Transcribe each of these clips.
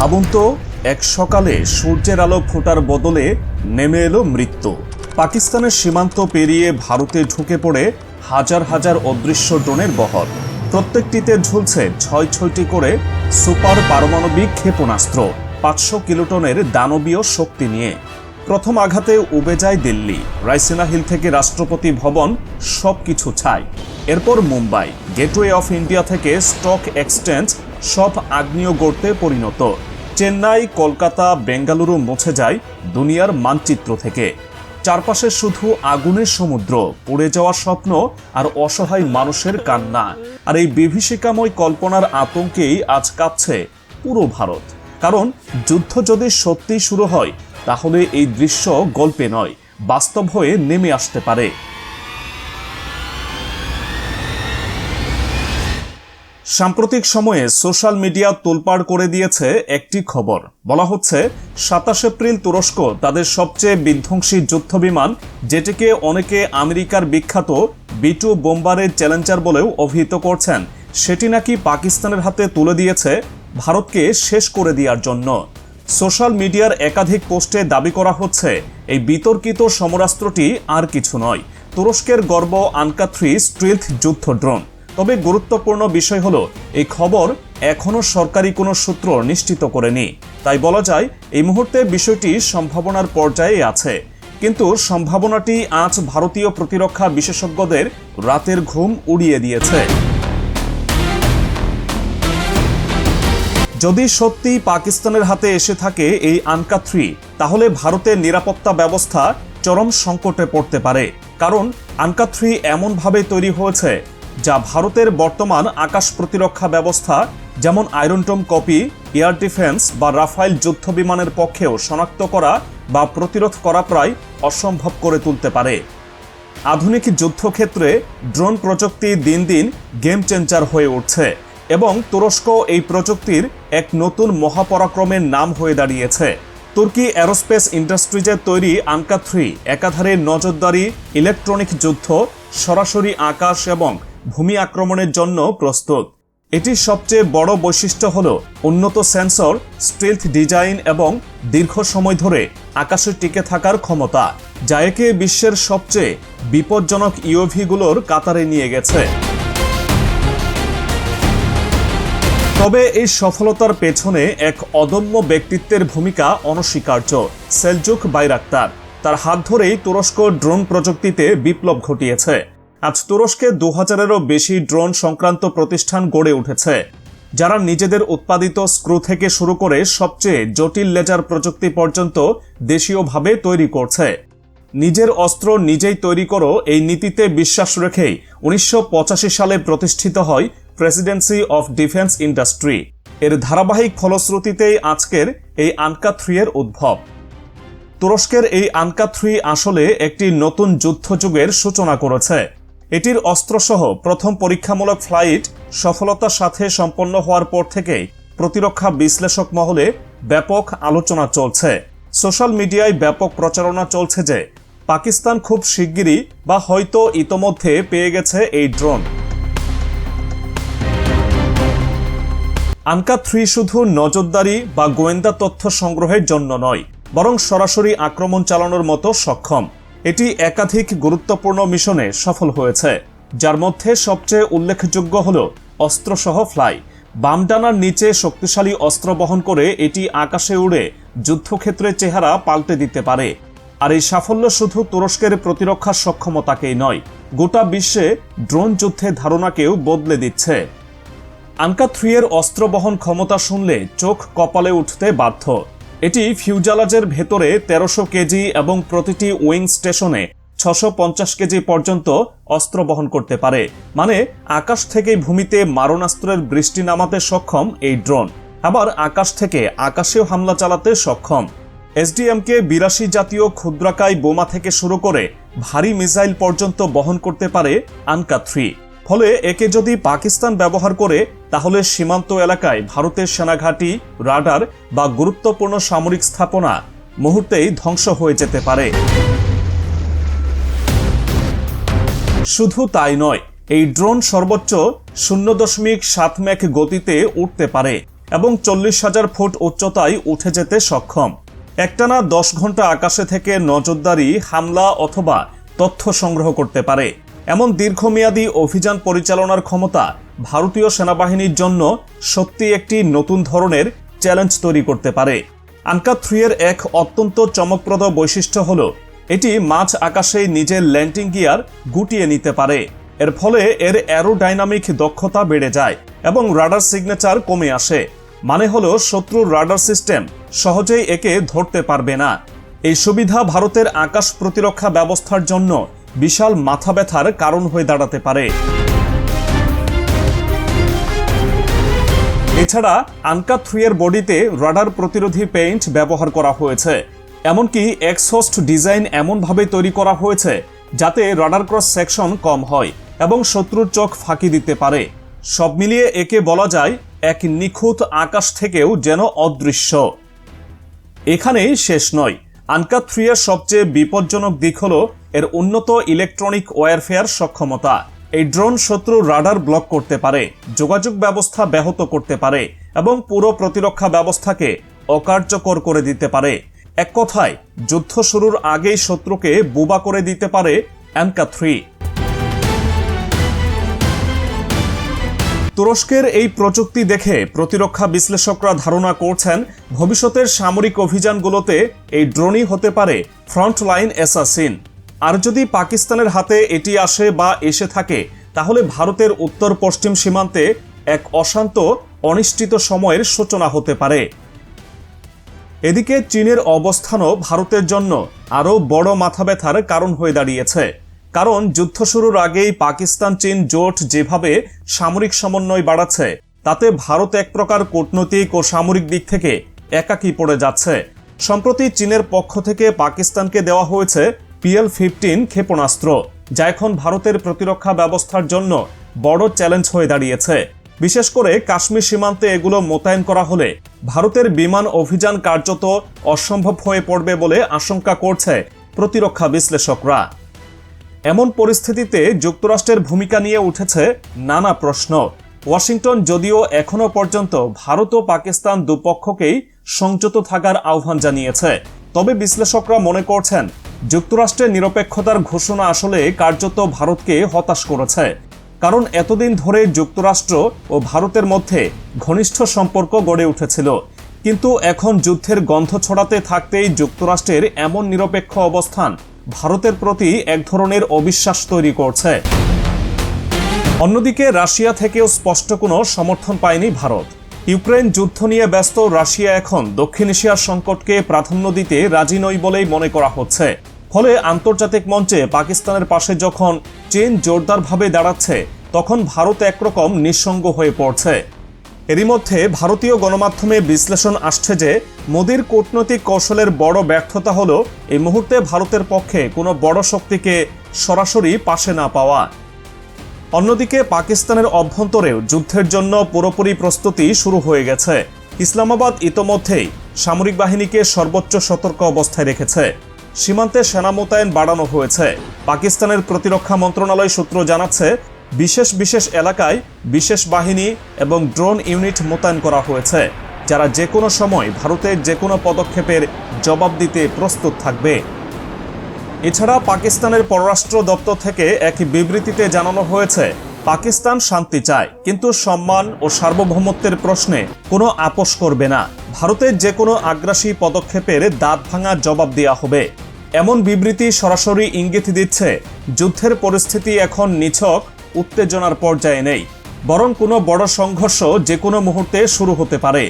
ভাবুন তো এক সকালে সূর্যের আলো ফোটার বদলে নেমে এলো মৃত্যু। পাকিস্তানের সীমান্ত পেরিয়ে ভারতে ঢুকে পড়ে হাজার হাজার অদৃশ্য ড্রোনের বহর। প্রত্যেকটিতে ঝুলছে ছয় ছয়টি করে সুপার পারমাণবিক ক্ষেপণাস্ত্র, পাঁচশো কিলোটনের দানবীয় শক্তি নিয়ে। প্রথম আঘাতে উবে যায় দিল্লি। রাইসিনা হিল থেকে রাষ্ট্রপতি ভবন সব কিছু ছাই। এরপর মুম্বাই। গেটওয়ে অফ ইন্ডিয়া থেকে স্টক এক্সচেঞ্জ সব আগ্নেয় গর্তে পরিণত। চেন্নাই, কলকাতা, বেঙ্গালুরু মুছে যায় দুনিয়ার মানচিত্র থেকে। চারপাশে শুধু আগুনের সমুদ্র, পড়ে যাওয়ার স্বপ্ন আর অসহায় মানুষের কান্না। আর এই বিভীষিকাময় কল্পনার আতঙ্কেই আজ কাঁপছে পুরো ভারত। কারণ যুদ্ধ যদি সত্যি শুরু হয়, তাহলে এই দৃশ্য গল্পে নয়, বাস্তব হয়ে নেমে আসতে পারে। সাম্প্রতিক সময়ে সোশ্যাল মিডিয়া তোলপাড় করে দিয়েছে একটি খবর। বলা হচ্ছে, সাতাশ এপ্রিল তুরস্ক তাদের সবচেয়ে বিধ্বংসী যুদ্ধ বিমান যেটিকে অনেকে আমেরিকার বিখ্যাত বিটু বোম্বারের চ্যালেঞ্জার বলেও অভিহিত করছেন। সেটি নাকি পাকিস্তানের হাতে তুলে দিয়েছে ভারতকে শেষ করে দেওয়ার জন্য। সোশ্যাল মিডিয়ার একাধিক পোস্টে দাবি করা হচ্ছে, এই বিতর্কিত সমরাস্ত্রটি আর কিছু নয়। তুরস্কের গর্ব আনকা থ্রি স্ট্রিলথ যুদ্ধ ড্রোন। তবে গুরুত্বপূর্ণ বিষয় হলো, এই খবর এখনও সরকারি কোনো সূত্র নিশ্চিত করেনি। তাই বলা যায়, এই মুহূর্তে বিষয়টি সম্ভাবনার পর্যায়ে আছে। কিন্তু সম্ভাবনাটি আজ ভারতীয় প্রতিরক্ষা বিশেষজ্ঞদের রাতের ঘুম উড়িয়ে দিয়েছে। যদি সত্যি পাকিস্তানের হাতে এসে থাকে এই আনকা থ্রি, তাহলে ভারতের নিরাপত্তা ব্যবস্থা চরম সংকটে পড়তে পারে। কারণ আনকা থ্রি এমনভাবে তৈরি হয়েছে যা ভারতের বর্তমান আকাশ প্রতিরক্ষা ব্যবস্থা, যেমন iron dome copy air defence বা রাফাইল যুদ্ধ বিমানের পক্ষেও শনাক্ত করা বা প্রতিরোধ করা প্রায় অসম্ভব করে তুলতে পারে। আধুনিক যুদ্ধক্ষেত্রে ড্রোন প্রযুক্তি দিন দিন গেম চেঞ্জার হয়ে উঠছে এবং তুরস্ক এই প্রযুক্তির এক নতুন মহাপরাক্রমের নাম হয়ে দাঁড়িয়েছে। তুর্কি অ্যারোস্পেস ইন্ডাস্ট্রিজের তৈরি আনকা থ্রি একাধারে নজরদারি ইলেকট্রনিক যুদ্ধ, সরাসরি আকাশ এবং ভূমি আক্রমণের জন্য প্রস্তুত। এটির সবচেয়ে বড় বৈশিষ্ট্য হল উন্নত সেন্সর, স্টিলথ ডিজাইন এবং দীর্ঘ সময় ধরে আকাশে টিকে থাকার ক্ষমতা, যা একে বিশ্বের সবচেয়ে বিপজ্জনক ইউভিগুলোর কাতারে নিয়ে গেছে। তবে এই সফলতার পেছনে এক অদম্য ব্যক্তিত্বের ভূমিকা অনস্বীকার্য, সেলজুক বাইরাক্তার। তার হাত ধরেই তুরস্ক ড্রোন প্রযুক্তিতে বিপ্লব ঘটিয়েছে। আজ তুরস্কে দু হাজারেরও বেশি ড্রোন সংক্রান্ত প্রতিষ্ঠান গড়ে উঠেছে, যারা নিজেদের উৎপাদিত স্ক্রু থেকে শুরু করে সবচেয়ে জটিল লেজার প্রযুক্তি পর্যন্ত দেশীয়ভাবে তৈরি করছে। নিজের অস্ত্র নিজেই তৈরি করো এই নীতিতে বিশ্বাস রেখেই উনিশশো পঁচাশি সালে প্রতিষ্ঠিত হয় প্রেসিডেন্সি অফ ডিফেন্স ইন্ডাস্ট্রি। এর ধারাবাহিক ফলশ্রুতিতেই আজকের এই আনকা থ্রি এর উদ্ভব। তুরস্কের এই আনকা থ্রি আসলে একটি নতুন যুদ্ধযুগের সূচনা করেছে। এটির অস্ত্রসহ প্রথম পরীক্ষামূলক ফ্লাইট সফলতার সাথে সম্পন্ন হওয়ার পর থেকেই প্রতিরক্ষা বিশ্লেষক মহলে ব্যাপক আলোচনা চলছে। সোশ্যাল মিডিয়ায় ব্যাপক প্রচারণা চলছে যে পাকিস্তান খুব শিগগিরই বা হয়তো ইতোমধ্যে পেয়ে গেছে এই ড্রোন। আনকা থ্রি শুধু নজরদারি বা গোয়েন্দা তথ্য সংগ্রহের জন্য নয়, বরং সরাসরি আক্রমণ চালানোর মতো সক্ষম। এটি একাধিক গুরুত্বপূর্ণ মিশনে সফল হয়েছে, যার মধ্যে সবচেয়ে উল্লেখযোগ্য হল অস্ত্রসহ ফ্লাই। বামডানার নিচে শক্তিশালী অস্ত্র বহন করে এটি আকাশে উড়ে যুদ্ধক্ষেত্রের চেহারা পাল্টে দিতে পারে। আর এই সাফল্য শুধু তুরস্কের প্রতিরক্ষার সক্ষমতাকেই নয়, গোটা বিশ্বে ড্রোন যুদ্ধের ধারণাকেও বদলে দিচ্ছে। আনকা থ্রি এর অস্ত্র বহন ক্ষমতা শুনলে চোখ কপালে উঠতে বাধ্য। এটি ফিউজালাজের ভেতরে তেরোশো কেজি এবং প্রতিটি উইং স্টেশনে ছশো পঞ্চাশ কেজি পর্যন্ত অস্ত্র বহন করতে পারে। মানে আকাশ থেকে ভূমিতে মারণাস্ত্রের বৃষ্টি নামাতে সক্ষম এই ড্রোন। আবার আকাশ থেকে আকাশেও হামলা চালাতে সক্ষম। এসডিএমকে বিরাশি জাতীয় ক্ষুদ্রাকায় বোমা থেকে শুরু করে ভারী মিসাইল পর্যন্ত বহন করতে পারে আনকা থ্রি। ফলে একে যদি পাকিস্তান ব্যবহার করে তাহলে সীমান্ত এলাকায় ভারতের সেনাঘাঁটি, রাডার বা গুরুত্বপূর্ণ সামরিক স্থাপনা মুহূর্তেই ধ্বংস হয়ে যেতে পারে। শুধু তাই নয়, এই ড্রোন সর্বোচ্চ শূন্য দশমিক সাত ম্যাক গতিতে উঠতে পারে এবং চল্লিশ হাজার ফুট উচ্চতায় উঠে যেতে সক্ষম। একটানা দশ ঘণ্টা আকাশে থেকে নজরদারি, হামলা অথবা তথ্য সংগ্রহ করতে পারে। এমন দীর্ঘমেয়াদী অভিযান পরিচালনার ক্ষমতা ভারতীয় সেনাবাহিনীর জন্য সত্যি একটি নতুন ধরনের চ্যালেঞ্জ তৈরি করতে পারে। আনকা থ্রি এর এক অত্যন্ত চমকপ্রদ বৈশিষ্ট্য হল, এটি মাঝ আকাশে নিজের ল্যান্ডিং গিয়ার গুটিয়ে নিতে পারে। এর ফলে এর অ্যারোডাইনামিক দক্ষতা বেড়ে যায় এবং রাডার সিগনেচার কমে আসে। মানে হলো, শত্রুর রাডার সিস্টেম সহজেই একে ধরতে পারবে না। এই সুবিধা ভারতের আকাশ প্রতিরক্ষা ব্যবস্থার জন্য বিশাল মাথা ব্যথার কারণ হয়ে দাঁড়াতে পারে। এছাড়া আনকা থ্রি এর বডিতে রাডার প্রতিরোধী পেইন্ট ব্যবহার করা হয়েছে। এমনকি এক্সহোস্ট ডিজাইন এমনভাবে তৈরি করা হয়েছে যাতে রাডার ক্রস সেকশন কম হয় এবং শত্রুর চোখ ফাঁকি দিতে পারে। সব মিলিয়ে একে বলা যায় এক নিখুঁত আকাশ থেকেও যেন অদৃশ্য। এখানেই শেষ নয়। আনকা থ্রি এর সবচেয়ে বিপজ্জনক দিক হল এর উন্নত ইলেকট্রনিক ওয়ারফেয়ার সক্ষমতা। এই ড্রোন শত্রু রাডার ব্লক করতে পারে, যোগাযোগ ব্যবস্থা ব্যাহত করতে পারে, এবং পুরো প্রতিরক্ষা ব্যবস্থাকে অকার্যকর করে দিতে পারে। এক কথায়, যুদ্ধ শুরুর আগেই শত্রুকে বোবা করে দিতে পারে অ্যানকা থ্রি তুরস্কের এই প্রযুক্তি দেখে প্রতিরক্ষা বিশ্লেষকরা ধারণা করছেন ভবিষ্যতের সামরিক অভিযানগুলোতে এই ড্রোনই হতে পারে ফ্রন্টলাইন অ্যাসাসিন। আর যদি পাকিস্তানের হাতে এটি আসে বা এসে থাকে, তাহলে ভারতের উত্তর পশ্চিম সীমান্তে এক অশান্ত, অনিশ্চিত সময়ের সূচনা হতে পারে। এদিকে চীনের অবস্থানও ভারতের জন্য আরও বড় মাথা ব্যথার কারণ হয়ে দাঁড়িয়েছে। কারণ যুদ্ধ শুরুর আগেই পাকিস্তান, চীন, জোট যেভাবে সামরিক সমন্বয় বাড়াচ্ছে, তাতে ভারত এক প্রকার কূটনৈতিক ও সামরিক দিক থেকে একাকী পড়ে যাচ্ছে। সম্প্রতি চীনের পক্ষ থেকে পাকিস্তানকে দেওয়া হয়েছে পিএল ফিফটিন ক্ষেপণাস্ত্র, যা এখন ভারতের প্রতিরক্ষা ব্যবস্থার জন্য বড় চ্যালেঞ্জ হয়ে দাঁড়িয়েছে। বিশেষ করে কাশ্মীর সীমান্তে এগুলো মোতায়েন করা হলে ভারতের বিমান অভিযান কার্যত অসম্ভব হয়ে পড়বে বলে আশঙ্কা করছে প্রতিরক্ষা বিশ্লেষকরা। এমন পরিস্থিতিতে যুক্তরাষ্ট্রের ভূমিকা নিয়ে উঠেছে নানা প্রশ্ন। ওয়াশিংটন যদিও এখনও পর্যন্ত ভারত ও পাকিস্তান দুপক্ষকেই সংযত থাকার আহ্বান জানিয়েছে। তবে বিশ্লেষকরা মনে করছেন, যুক্তরাষ্ট্রের নিরপেক্ষতার ঘোষণা আসলে কার্যত ভারতকে হতাশ করেছে। কারণ এতদিন ধরে যুক্তরাষ্ট্র ও ভারতের মধ্যে ঘনিষ্ঠ সম্পর্ক গড়ে উঠেছিল। কিন্তু এখন যুদ্ধের গন্ধ ছড়াতে থাকতেই যুক্তরাষ্ট্রের এমন নিরপেক্ষ অবস্থান ভারতের প্রতি এক ধরনের অবিশ্বাস তৈরি করছে। অন্যদিকে রাশিয়া থেকেও স্পষ্ট কোনো সমর্থন পায়নি ভারত। ইউক্রেন যুদ্ধ নিয়ে ব্যস্ত, রাশিয়া এখন দক্ষিণ এশিয়ার সংকটকে প্রাধান্য দিতে রাজি নয় বলেই মনে করা হচ্ছে। ফলে আন্তর্জাতিক মঞ্চে পাকিস্তানের পাশে যখন চীন জোরদারভাবে দাঁড়াচ্ছে, তখন ভারত একরকম নিঃসঙ্গ হয়ে পড়ছে। এরই মধ্যে ভারতীয় গণমাধ্যমে বিশ্লেষণ আসছে যে মোদীর কূটনৈতিক কৌশলের বড় ব্যর্থতা হল এই মুহূর্তে ভারতের পক্ষে কোনো বড় শক্তিকে সরাসরি পাশে না পাওয়া। অন্যদিকে পাকিস্তানের অভ্যন্তরেও যুদ্ধের জন্য পুরোপুরি প্রস্তুতি শুরু হয়ে গেছে। ইসলামাবাদ ইতোমধ্যেই সামরিক বাহিনীকে সর্বোচ্চ সতর্ক অবস্থায় রেখেছে। সীমান্তে সেনা মোতায়েন বাড়ানো হয়েছে। পাকিস্তানের প্রতিরক্ষা মন্ত্রণালয় সূত্র জানাচ্ছে বিশেষ বিশেষ এলাকায় বিশেষ বাহিনী এবং ড্রোন ইউনিট মোতায়েন করা হয়েছে, যারা যে কোনো সময় ভারতের যে কোনো পদক্ষেপের জবাব দিতে প্রস্তুত থাকবে। এছাড়া পাকিস্তানের পররাষ্ট্র দপ্তর থেকে এক বিবৃতিতে জানানো হয়েছে, পাকিস্তান শান্তি চায়, কিন্তু সম্মান ও সার্বভৌমত্বের প্রশ্নে কোনো আপোষ করবে না। ভারতের যে কোনো আগ্রাসী পদক্ষেপের দাঁত ভাঙা জবাব দেওয়া হবে। এমন বিবৃতি সরাসরি ইঙ্গিত দিচ্ছে, যুদ্ধের পরিস্থিতি এখন নিছক উত্তেজনার পর্যায়ে নেই, বরং কোনো বড় সংঘর্ষ যে কোনো মুহূর্তে শুরু হতে পারে।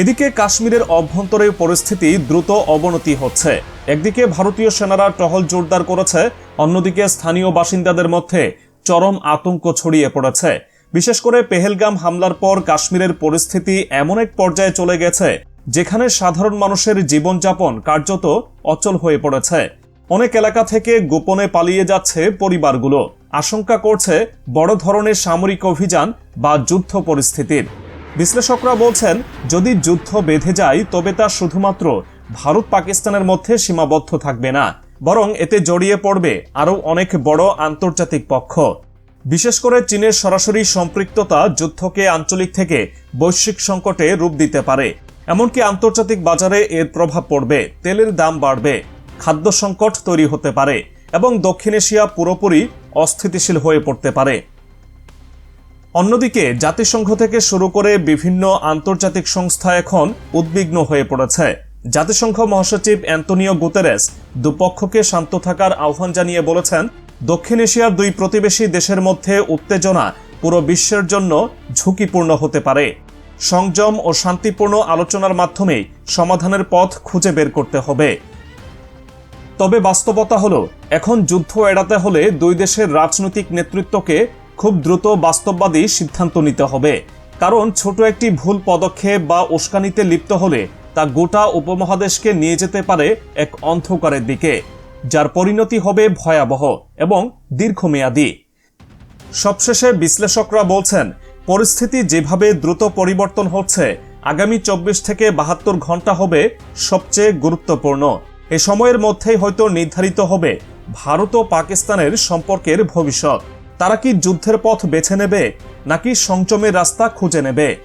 এদিকে কাশ্মীরের অভ্যন্তরে পরিস্থিতি দ্রুত অবনতি হচ্ছে। একদিকে ভারতীয় সেনারা টহল জোরদার করেছে, অন্যদিকে স্থানীয় বাসিন্দাদের মধ্যে চরম আতঙ্ক ছড়িয়ে পড়েছে। বিশেষ করে পেহেলগাম হামলার পর কাশ্মীরের পরিস্থিতি এমন এক পর্যায়ে চলে গেছে, যেখানে সাধারণ মানুষের জীবনযাপন কার্যত অচল হয়ে পড়েছে। অনেক এলাকা থেকে গোপনে পালিয়ে যাচ্ছে পরিবারগুলো। আশঙ্কা করছে বড় ধরনের সামরিক অভিযান বা যুদ্ধ পরিস্থিতির। বিশ্লেষকরা বলছেন, যদি যুদ্ধ বেঁধে যায়, তবে তা শুধুমাত্র ভারত পাকিস্তানের মধ্যে সীমাবদ্ধ থাকবে না, বরং এতে জড়িয়ে পড়বে আরও অনেক বড় আন্তর্জাতিক পক্ষ। বিশেষ করে চীনের সরাসরি সম্পৃক্ততা যুদ্ধকে আঞ্চলিক থেকে বৈশ্বিক সংকটে রূপ দিতে পারে। এমনকি আন্তর্জাতিক বাজারে এর প্রভাব পড়বে, তেলের দাম বাড়বে, খাদ্য সংকট তৈরি হতে পারে। এবং দক্ষিণ এশিয়া পুরোপুরি অস্থিতিশীল হয়ে পড়তে পারে। অন্যদিকে, জাতিসংঘ থেকে শুরু করে বিভিন্ন আন্তর্জাতিক সংস্থা এখন উদ্বিগ্ন হয়ে পড়েছে। জাতিসংঘ মহাসচিব অ্যান্তনিও গুতেরেস দুপক্ষকে শান্ত থাকার আহ্বান জানিয়ে বলেছেন, দক্ষিণ এশিয়ার দুই প্রতিবেশী দেশের মধ্যে উত্তেজনা পুরো বিশ্বের জন্য ঝুঁকিপূর্ণ হতে পারে। সংযম ও শান্তিপূর্ণ আলোচনার মাধ্যমেই সমাধানের পথ খুঁজে বের করতে হবে। তবে বাস্তবতা হলো, এখন যুদ্ধ এড়াতে হলে দুই দেশের রাজনৈতিক নেতৃত্বকে খুব দ্রুত বাস্তববাদী সিদ্ধান্ত নিতে হবে। কারণ ছোট একটি ভুল পদক্ষেপ বা উস্কানিতে লিপ্ত হলে তা গোটা উপমহাদেশকে নিয়ে যেতে পারে এক অন্ধকারের দিকে, যার পরিণতি হবে ভয়াবহ এবং দীর্ঘমেয়াদী। সবশেষে বিশ্লেষকরা বলছেন, পরিস্থিতি যেভাবে দ্রুত পরিবর্তন হচ্ছে, আগামী চব্বিশ থেকে বাহাত্তর ঘণ্টা হবে সবচেয়ে গুরুত্বপূর্ণ। এ সময়ের মধ্যেই হয়তো নির্ধারিত হবে ভারত ও পাকিস্তানের সম্পর্কের ভবিষ্যৎ। তারা কি যুদ্ধের পথ বেছে নেবে, নাকি সংযমের রাস্তা খুঁজে নেবে?